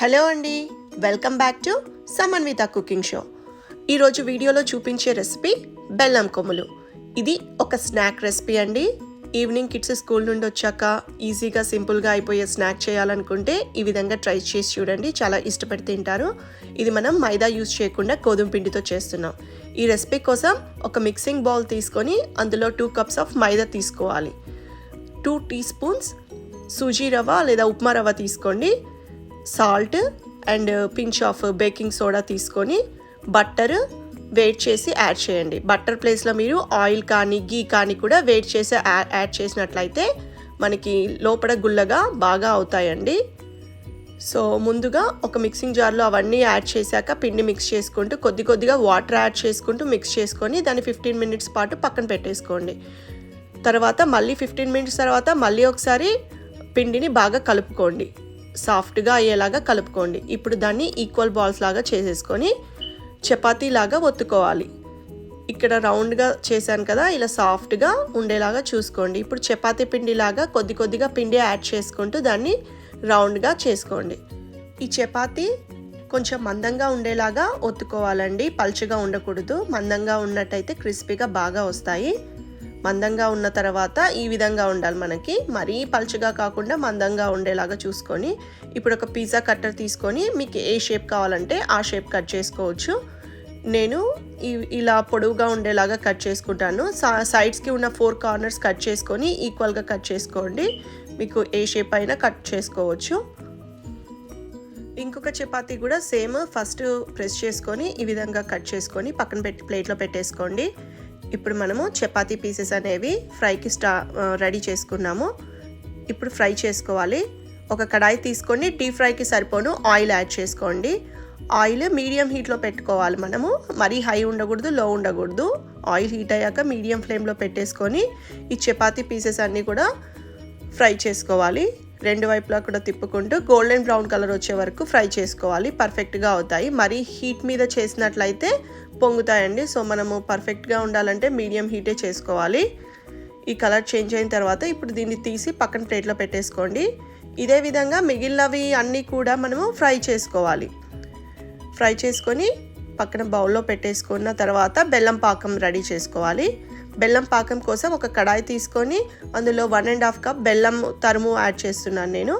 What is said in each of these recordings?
Hello అండి welcome back to Samanvitha cooking show. ఈరోజు వీడియోలో చూపించే రెసిపీ బెల్లం కొమ్ములు. ఇది ఒక స్నాక్ రెసిపీ అండి. ఈవినింగ్ కిడ్స్ స్కూల్ నుండి వచ్చాక ఈజీగా సింపుల్గా అయిపోయే స్నాక్ చేయాలనుకుంటే ఈ విధంగా ట్రై చేసి చూడండి చాలా ఇష్టపడి తింటారు. ఇది మనం మైదా యూజ్ చేయకుండా గోధుమ పిండితో చేస్తున్నాం. ఈ రెసిపీ కోసం ఒక మిక్సింగ్ బౌల్ తీసుకొని అందులో టూ కప్స్ ఆఫ్ మైదా తీసుకోవాలి. టూ టీ స్పూన్స్ సూజీ రవ్వ లేదా ఉప్మా రవ్వ తీసుకోండి. Salt and pinch of baking soda తీసుకొని బట్టర్ వేట్ చేసి యాడ్ చేయండి. బట్టర్ ప్లేస్లో మీరు ఆయిల్ కానీ గీ కానీ కూడా వేట్ చేసి యాడ్ చేసినట్లయితే మనకి లోపల గుల్లగా బాగా అవుతాయండి. సో ముందుగా ఒక మిక్సింగ్ జార్లో అవన్నీ యాడ్ చేశాక పిండి మిక్స్ చేసుకుంటూ కొద్ది కొద్దిగా వాటర్ యాడ్ చేసుకుంటూ మిక్స్ చేసుకొని దాన్ని ఫిఫ్టీన్ మినిట్స్ పాటు పక్కన పెట్టేసుకోండి. తర్వాత మళ్ళీ ఫిఫ్టీన్ మినిట్స్ తర్వాత మళ్ళీ ఒకసారి పిండిని బాగా కలుపుకోండి. సాఫ్ట్గా అయ్యేలాగా కలుపుకోండి. ఇప్పుడు దాన్ని ఈక్వల్ బాల్స్ లాగా చేసేసుకొని చపాతీ లాగా ఒత్తుకోవాలి. ఇక్కడ రౌండ్గా చేశాను కదా ఇలా సాఫ్ట్గా ఉండేలాగా చూసుకోండి. ఇప్పుడు చపాతీ పిండిలాగా కొద్ది కొద్దిగా పిండి యాడ్ చేసుకుంటూ దాన్ని రౌండ్గా చేసుకోండి. ఈ చపాతీ కొంచెం మందంగా ఉండేలాగా ఒత్తుకోవాలండి. పల్చగా ఉండకూడదు. మందంగా ఉన్నట్టయితే క్రిస్పీగా బాగా వస్తాయి. మందంగా ఉన్న తర్వాత ఈ విధంగా ఉండాలి మనకి. మరీ పలుచగా కాకుండా మందంగా ఉండేలాగా చూసుకొని ఇప్పుడు ఒక పిజ్జా కట్టర్ తీసుకొని మీకు ఏ షేప్ కావాలంటే ఆ షేప్ కట్ చేసుకోవచ్చు. నేను ఇలా పొడవుగా ఉండేలాగా కట్ చేసుకుంటాను. సా- సైడ్స్కి ఉన్న ఫోర్ కార్నర్స్ కట్ చేసుకొని ఈక్వల్గా కట్ చేసుకోండి. మీకు ఏ షేప్ అయినా కట్ చేసుకోవచ్చు. ఇంకొక చపాతి కూడా సేమ్ ఫస్ట్ ప్రెస్ చేసుకొని ఈ విధంగా కట్ చేసుకొని పక్కన పెట్టి ప్లేట్లో పెట్టేసుకోండి. ఇప్పుడు మనము చపాతీ పీసెస్ అనేవి ఫ్రైకి స్టా రెడీ చేసుకున్నాము. ఇప్పుడు ఫ్రై చేసుకోవాలి. ఒక కడాయి తీసుకొని డీప్ ఫ్రైకి సరిపోను ఆయిల్ యాడ్ చేసుకోండి. ఆయిల్ మీడియం హీట్లో పెట్టుకోవాలి మనము. మరీ హై ఉండకూడదు లో ఉండకూడదు. ఆయిల్ హీట్ అయ్యాక మీడియం ఫ్లేమ్లో పెట్టేసుకొని ఈ చపాతీ పీసెస్ అన్నీ కూడా ఫ్రై చేసుకోవాలి. రెండు వైపులా కూడా తిప్పుకుంటూ గోల్డెన్ బ్రౌన్ కలర్ వచ్చే వరకు ఫ్రై చేసుకోవాలి. పర్ఫెక్ట్గా అవుతాయి. మరీ హీట్ మీద చేసినట్లయితే పొంగుతాయండి. సో మనము పర్ఫెక్ట్గా ఉండాలంటే మీడియం హీటే చేసుకోవాలి. ఈ కలర్ చేంజ్ అయిన తర్వాత ఇప్పుడు దీన్ని తీసి పక్కన ప్లేట్లో పెట్టేసుకోండి. ఇదే విధంగా మిగిలినవి అన్నీ కూడా మనము ఫ్రై చేసుకోవాలి. ఫ్రై చేసుకొని పక్కన బౌల్లో పెట్టేసుకున్న తర్వాత బెల్లం పాకం రెడీ చేసుకోవాలి. బెల్లం పాకం కోసం ఒక కడాయి తీసుకొని అందులో వన్ అండ్ హాఫ్ కప్ బెల్లం తరుము యాడ్ చేస్తున్నాను నేను.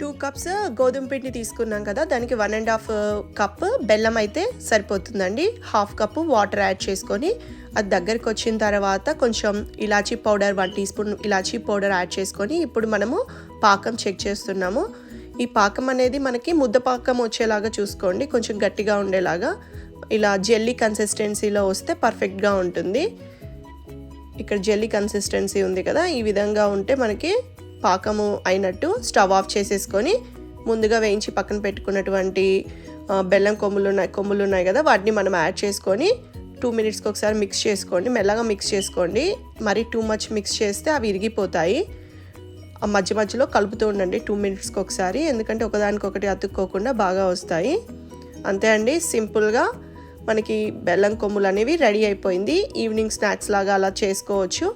టూ కప్స్ గోధుమ పిండి తీసుకున్నాం కదా దానికి వన్ అండ్ హాఫ్ కప్ బెల్లం అయితే సరిపోతుందండి. హాఫ్ కప్ వాటర్ యాడ్ చేసుకొని అది దగ్గరికి వచ్చిన తర్వాత కొంచెం elaichi powder one teaspoon elaichi powder add చేసుకొని ఇప్పుడు మనము పాకం చెక్ చేస్తున్నాము. ఈ పాకం అనేది మనకి ముద్ద పాకం వచ్చేలాగా చూసుకోండి కొంచెం గట్టిగా ఉండేలాగా. ఇలా జెల్లీ కన్సిస్టెన్సీలో వస్తే పర్ఫెక్ట్గా ఉంటుంది. ఇక్కడ జెల్లీ కన్సిస్టెన్సీ ఉంది కదా ఈ విధంగా ఉంటే మనకి పాకము అయినట్టు స్టవ్ ఆఫ్ చేసేసుకొని ముందుగా వేయించి పక్కన పెట్టుకున్నటువంటి బెల్లం కొమ్ములు ఉన్నాయి కొమ్ములు ఉన్నాయి కదా వాటిని మనం యాడ్ చేసుకొని టూ మినిట్స్కి ఒకసారి మిక్స్ చేసుకోండి. మెల్లగా మిక్స్ చేసుకోండి. మరి టూ మచ్ మిక్స్ చేస్తే అవి ఇరిగిపోతాయి. మధ్య మధ్యలో కలుపుతూ ఉండండి టూ మినిట్స్కి ఒకసారి ఎందుకంటే ఒకదానికొకటి అతుక్కోకుండా బాగా వస్తాయి. అంతే అండి సింపుల్గా మనకి బెల్లం కొమ్ములు అనేవి రెడీ అయిపోయింది. ఈవినింగ్ స్నాక్స్ లాగా అలా చేసుకోవచ్చు.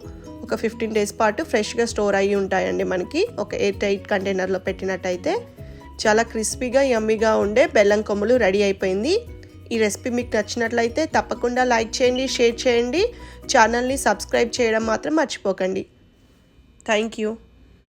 ఒక ఫిఫ్టీన్ డేస్ పాటు ఫ్రెష్గా స్టోర్ అయ్యి ఉంటాయండి మనకి. ఒక ఎయిట్ ఎయిట్ కంటైనర్లో పెట్టినట్టయితే చాలా క్రిస్పీగా యమ్మీగా ఉండే బెల్లం కొమ్ములు రెడీ అయిపోయింది. ఈ రెసిపీ మీకు నచ్చినట్లయితే తప్పకుండా లైక్ చేయండి షేర్ చేయండి. ఛానల్ని సబ్స్క్రైబ్ చేయడం మాత్రం మర్చిపోకండి. Thank you.